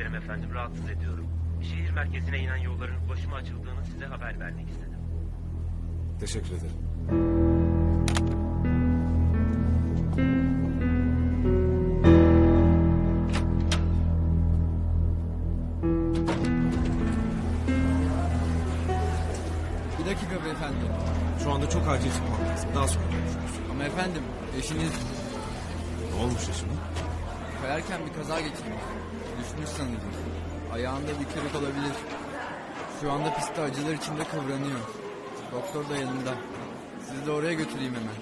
ederim efendim rahatsız ediyorum. Şehir merkezine inen yolların ulaşıma açıldığını size haber vermek istedim. Teşekkür ederim. Bir dakika beyefendi. Şu anda çok acil çıkmam lazım. Daha sonra konuşuruz. Ama efendim eşiniz Ne olmuş şimdi? Kayarken bir kaza geçirmiş. Düşmüş sanırım. Ayağında bir kırık olabilir. Şu anda pistte acılar içinde kıvranıyor. Doktor da yanında. Sizi de oraya götüreyim hemen.